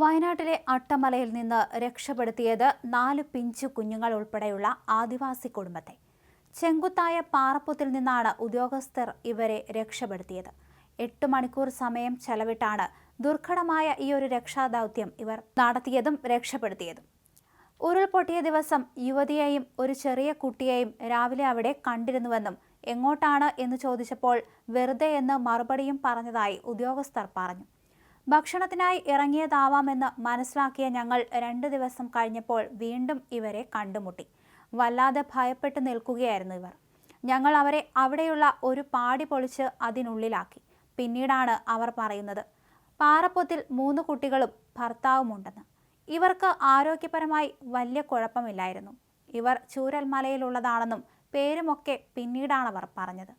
വയനാട്ടിലെ അട്ടമലയിൽ നിന്ന് രക്ഷപ്പെടുത്തിയത് നാല് പിഞ്ചു കുഞ്ഞുങ്ങൾ ഉൾപ്പെടെയുള്ള ആദിവാസി കുടുംബത്തെ. ചെങ്കുത്തായ പാറപ്പുത്തിൽ നിന്നാണ് ഉദ്യോഗസ്ഥർ ഇവരെ രക്ഷപ്പെടുത്തിയത്. എട്ട് മണിക്കൂർ സമയം ചെലവിട്ടാണ് ദുർഘടമായ ഈ ഒരു രക്ഷാദൗത്യം ഇവർ നടത്തിയതും രക്ഷപ്പെടുത്തിയതും. ഉരുൾപൊട്ടിയ ദിവസം യുവതിയെയും ഒരു ചെറിയ കുട്ടിയെയും രാവിലെ അവിടെ കണ്ടിരുന്നുവെന്നും എങ്ങോട്ടാണ് എന്ന് ചോദിച്ചപ്പോൾ വെറുതെ എന്ന് മറുപടിയും പറഞ്ഞതായി ഉദ്യോഗസ്ഥർ പറഞ്ഞു. ഭക്ഷണത്തിനായി ഇറങ്ങിയതാവാമെന്ന് മനസ്സിലാക്കിയ ഞങ്ങൾ രണ്ട് ദിവസം കഴിഞ്ഞപ്പോൾ വീണ്ടും ഇവരെ കണ്ടുമുട്ടി. വല്ലാതെ ഭയപ്പെട്ട് നിൽക്കുകയായിരുന്നു ഇവർ. ഞങ്ങൾ അവരെ അവിടെയുള്ള ഒരു പാടി പൊളിച്ച് അതിനുള്ളിലാക്കി. പിന്നീടാണ് അവർ പറയുന്നത് പാറപ്പൊത്തിൽ മൂന്ന് കുട്ടികളും ഭർത്താവുമുണ്ടെന്ന്. ഇവർക്ക് ആരോഗ്യപരമായി വലിയ കുഴപ്പമില്ലായിരുന്നു. ഇവർ ചൂരൽമലയിലുള്ളതാണെന്നും പേരുമൊക്കെ പിന്നീടാണ് അവർ പറഞ്ഞത്.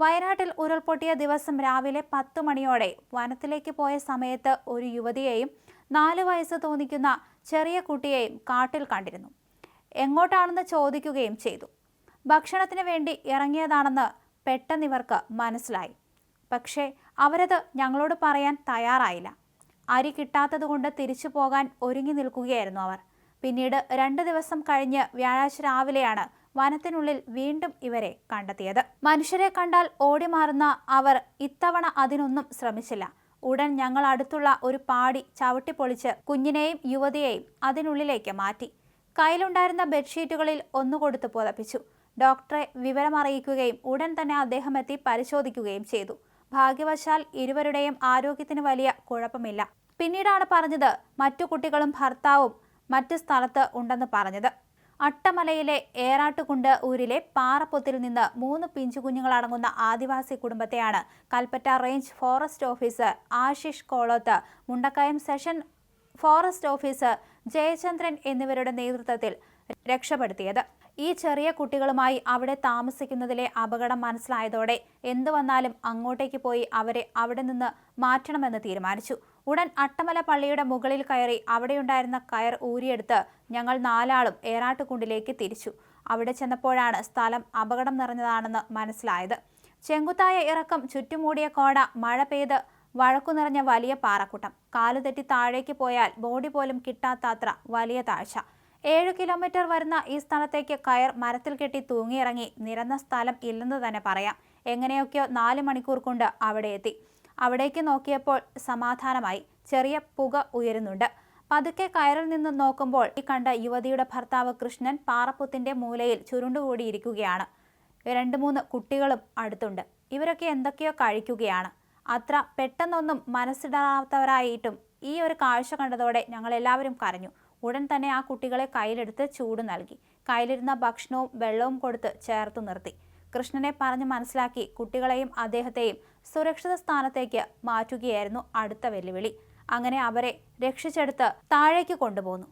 വയനാട്ടിൽ ഉരുൾപൊട്ടിയ ദിവസം രാവിലെ പത്ത് മണിയോടെ വനത്തിലേക്ക് പോയ സമയത്ത് ഒരു യുവതിയെയും നാല് വയസ്സ് തോന്നിക്കുന്ന ചെറിയ കുട്ടിയെയും കാട്ടിൽ കണ്ടിരുന്നു. എങ്ങോട്ടാണെന്ന് ചോദിക്കുകയും ചെയ്തു. ഭക്ഷണത്തിന് വേണ്ടി ഇറങ്ങിയതാണെന്ന് പെട്ടെന്ന് ഇവർക്ക് മനസ്സിലായി. പക്ഷേ അവരത് ഞങ്ങളോട് പറയാൻ തയ്യാറായില്ല. അരി കിട്ടാത്തതുകൊണ്ട് തിരിച്ചു പോകാൻ ഒരുങ്ങി നിൽക്കുകയായിരുന്നു അവർ. പിന്നീട് രണ്ട് ദിവസം കഴിഞ്ഞ് വ്യാഴാഴ്ച രാവിലെയാണ് വനത്തിനുള്ളിൽ വീണ്ടും ഇവരെ കണ്ടെത്തിയത്. മനുഷ്യരെ കണ്ടാൽ ഓടിമാറുന്ന അവർ ഇത്തവണ അതിനൊന്നും ശ്രമിച്ചില്ല. ഉടൻ ഞങ്ങൾ അടുത്തുള്ള ഒരു പാടി ചവിട്ടിപ്പൊളിച്ച് കുഞ്ഞിനെയും യുവതിയെയും അതിനുള്ളിലേക്ക് മാറ്റി. കയ്യിലുണ്ടായിരുന്ന ബെഡ്ഷീറ്റുകളിൽ ഒന്നു കൊടുത്ത് പുതപ്പിച്ചു. ഡോക്ടറെ വിവരമറിയിക്കുകയും ഉടൻ തന്നെ അദ്ദേഹം എത്തി പരിശോധിക്കുകയും ചെയ്തു. ഭാഗ്യവശാൽ ഇരുവരുടെയും ആരോഗ്യത്തിന് വലിയ കുഴപ്പമില്ല. പിന്നീടാണ് പറഞ്ഞത് മറ്റു കുട്ടികളും ഭർത്താവും മറ്റു സ്ഥലത്ത് ഉണ്ടെന്ന് പറഞ്ഞത്. അട്ടമലയിലെ ഏറാട്ടുകുണ്ട് ഊരിലെ പാറപ്പൊത്തിൽ നിന്ന് മൂന്ന് പിഞ്ചുകുഞ്ഞുങ്ങളടങ്ങുന്ന ആദിവാസി കുടുംബത്തെയാണ് Kalpetta range forest officer Ashish Koloth Mundakayam section forest officer Jayachandran എന്നിവരുടെ നേതൃത്വത്തിൽ രക്ഷപ്പെടുത്തിയത്. ഈ ചെറിയ കുട്ടികളുമായി അവിടെ താമസിക്കുന്നതിലെ അപകടം മനസ്സിലായതോടെ എന്തു വന്നാലും അങ്ങോട്ടേക്ക് പോയി അവരെ അവിടെ നിന്ന് മാറ്റണമെന്ന് തീരുമാനിച്ചു. ഉടൻ അട്ടമല പള്ളിയുടെ മുകളിൽ കയറി അവിടെയുണ്ടായിരുന്ന കയർ ഊരിയെടുത്ത് ഞങ്ങൾ നാലാളും ഏറാട്ടുകുണ്ടിലേക്ക് തിരിച്ചു. അവിടെ ചെന്നപ്പോഴാണ് സ്ഥലം അപകടം നിറഞ്ഞതാണെന്ന് മനസ്സിലായത്. ചെങ്കുത്തായ ഇറക്കം ചുറ്റുമൂടിയ കോട മഴ പെയ്ത് വഴക്കു നിറഞ്ഞ വലിയ പാറക്കൂട്ടം. കാലുതെറ്റി താഴേക്ക് പോയാൽ ബോഡി പോലും കിട്ടാത്തത്ര വലിയ താഴ്ച. ഏഴ് കിലോമീറ്റർ വരുന്ന ഈ സ്ഥലത്തേക്ക് കയർ മരത്തിൽ കെട്ടി തൂങ്ങിയിറങ്ങി. നിരന്ന സ്ഥലം ഇല്ലെന്ന് തന്നെ പറയാം. എങ്ങനെയൊക്കെയോ നാല് മണിക്കൂർ കൊണ്ട് അവിടെ എത്തി. അവിടേക്ക് നോക്കിയപ്പോൾ സമാധാനമായി. ചെറിയ പുക ഉയരുന്നുണ്ട്. പതുക്കെ കയറിൽ നിന്ന് നോക്കുമ്പോൾ ഈ കണ്ട യുവതിയുടെ ഭർത്താവ് കൃഷ്ണൻ പാറപ്പുത്തിന്റെ മൂലയിൽ ചുരുണ്ടുകൂടിയിരിക്കുകയാണ്. രണ്ട് മൂന്ന് കുട്ടികളും അടുത്തുണ്ട്. ഇവരൊക്കെ എന്തൊക്കെയോ കഴിക്കുകയാണ്. അത്ര പെട്ടെന്നൊന്നും മനസ്സിടാത്തവരായിട്ടും ഈ ഒരു കാഴ്ച കണ്ടതോടെ ഞങ്ങൾ എല്ലാവരും കരഞ്ഞു. ഉടൻ തന്നെ ആ കുട്ടികളെ കയ്യിലെടുത്ത് ചൂട് നൽകി. കയ്യിലിരുന്ന ഭക്ഷണവും വെള്ളവും കൊടുത്ത് ചേർത്തു നിർത്തി. കൃഷ്ണനെ പറഞ്ഞ് മനസ്സിലാക്കി കുട്ടികളെയും അദ്ദേഹത്തെയും സുരക്ഷിത സ്ഥാനത്തേക്ക് മാറ്റുകയായിരുന്നു അടുത്ത വെല്ലുവിളി. അങ്ങനെ അവരെ രക്ഷിച്ചെടുത്ത് താഴേക്ക് കൊണ്ടുപോന്നു.